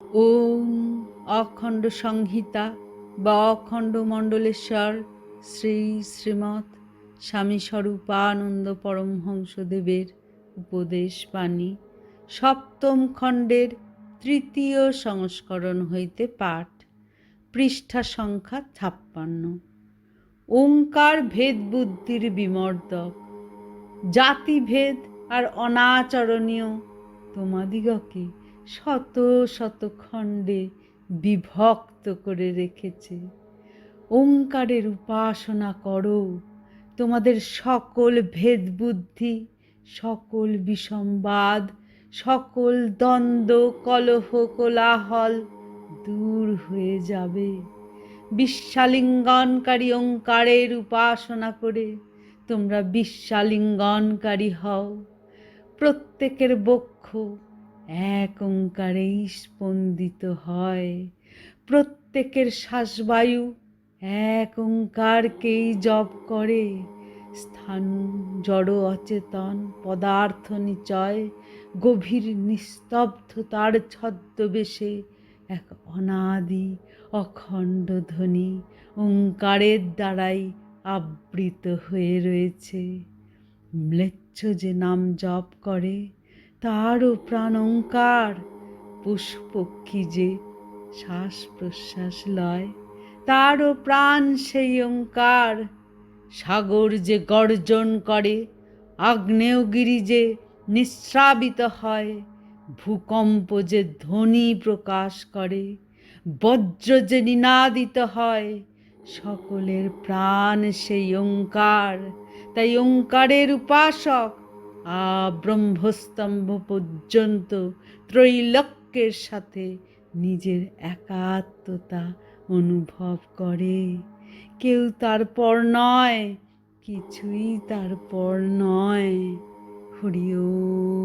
ওম অখণ্ড সংহিতা বা অখণ্ড মণ্ডলেশ্বর শ্রী শ্রীমৎ স্বামী স্বরূপানন্দ পরমহংসদেবের উপদেশ বাণী সপ্তম খণ্ডের তৃতীয় সংস্করণ হইতে পাঠ, পৃষ্ঠা সংখ্যা ছাপ্পান্ন। ওঙ্কার ভেদ বুদ্ধির বিমর্দক জাতিভেদ আর অনাচরণীয় তোমাদিগকে শত শত খণ্ডে বিভক্ত করে রেখেছে। ওঙ্কারের উপাসনা করো, তোমাদের সকল ভেদ বুদ্ধি, সকল বিসম্বাদ সকল দ্বন্দ্ব, কলহ, কোলাহল দূর হয়ে যাবে। বিশ্বালিঙ্গনকারী ওঙ্কারের উপাসনা করে তোমরা বিশ্বালিঙ্গনকারী হও। প্রত্যেকের বক্ষ এক ওঙ্কারেই স্পন্দিত হয়। প্রত্যেকের শ্বাসবায়ু এক ওঙ্কারকেই জপ করে। স্থান, জড়, অচেতন, পদার্থ নিচয়, গভীর নিস্তব্ধতার ছদ্মবেশে এক অনাদি, অখণ্ড ধ্বনি ওঙ্কারের দ্বারাই আবৃত হয়ে রয়েছে। ম্লেচ্ছ যে নাম জপ করে তারও প্রাণ ওঙ্কার পুষ্পক্ষী যে শ্বাস প্রশ্বাস লয়, তারও প্রাণ সেই অঙ্কার। সাগর যে গর্জন করে, আগ্নেয়গিরি যে নিঃস্রাবিত হয়, ভূকম্প যে ধ্বনি প্রকাশ করে, বজ্র যে নিনাদিত হয়, সকলের প্রাণ সেই ওঙ্কার তাই ওঙ্কারের উপাসক ব্রহ্মস্তম্ভ পর্যন্ত ত্রৈলক্যের সাথে নিজের একাত্মতা অনুভব করে। কেউ তারপর নয়, কিছুই তারপর নয়। হরিও